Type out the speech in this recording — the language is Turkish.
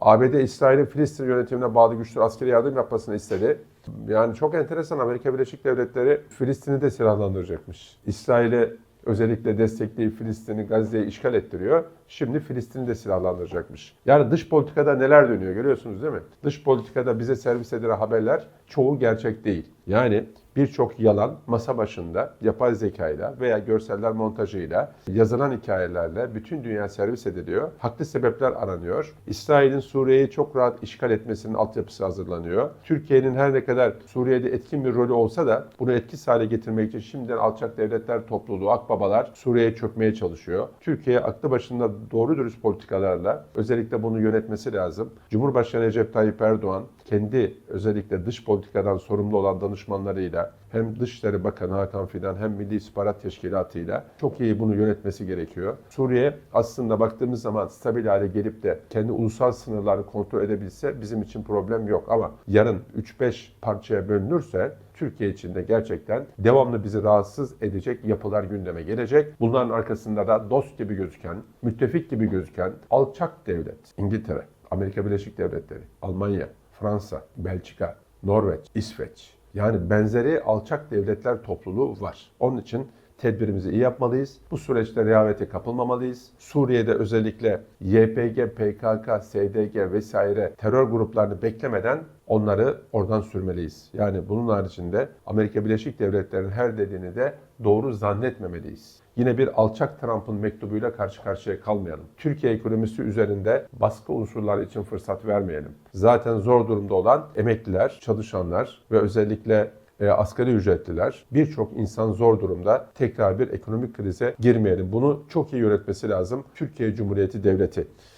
ABD İsrail'in Filistin yönetimine bağlı güçlü askeri yardım yapmasını istedi. Yani çok enteresan Amerika Birleşik Devletleri Filistin'i de silahlandıracakmış. İsrail'e özellikle destekleyip Filistin'i Gazze'yi işgal ettiriyor. Şimdi Filistin'i de silahlandıracakmış. Yani dış politikada neler dönüyor görüyorsunuz değil mi? Dış politikada bize servis edilen haberler çoğu gerçek değil. Yani birçok yalan masa başında yapay zekayla veya görseller montajıyla yazılan hikayelerle bütün dünya servis ediliyor. Haklı sebepler aranıyor. İsrail'in Suriye'yi çok rahat işgal etmesinin altyapısı hazırlanıyor. Türkiye'nin her ne kadar Suriye'de etkin bir rolü olsa da bunu etkisiz hale getirmek için şimdiden alçak devletler topluluğu, akbabalar Suriye'ye çökmeye çalışıyor. Türkiye aklı başında doğru dürüst politikalarla özellikle bunu yönetmesi lazım. Cumhurbaşkanı Recep Tayyip Erdoğan kendi özellikle dış politikadan sorumlu olan danışmanlarıyla hem Dışişleri Bakanı Hakan Fidan hem Milli İstihbarat Teşkilatı ile çok iyi bunu yönetmesi gerekiyor. Suriye aslında baktığımız zaman stabil hale gelip de kendi ulusal sınırlarını kontrol edebilse bizim için problem yok ama yarın 3-5 parçaya bölünürse Türkiye için de gerçekten devamlı bizi rahatsız edecek yapılar gündeme gelecek. Bunların arkasında da dost gibi gözüken, müttefik gibi gözüken alçak devlet İngiltere, Amerika Birleşik Devletleri, Almanya, Fransa, Belçika, Norveç, İsveç. Yani benzeri alçak devletler topluluğu var. Onun için tedbirimizi iyi yapmalıyız. Bu süreçte rehavete kapılmamalıyız. Suriye'de özellikle YPG, PKK, SDG vesaire terör gruplarını beklemeden onları oradan sürmeliyiz. Yani bunun haricinde Amerika Birleşik Devletleri'nin her dediğini de doğru zannetmemeliyiz. Yine bir alçak Trump'ın mektubuyla karşı karşıya kalmayalım. Türkiye ekonomisi üzerinde baskı unsurları için fırsat vermeyelim. Zaten zor durumda olan emekliler, çalışanlar ve özellikle e, asgari ücretliler, birçok insan zor durumda tekrar bir ekonomik krize girmeyelim. Bunu çok iyi yönetmesi lazım Türkiye Cumhuriyeti Devleti.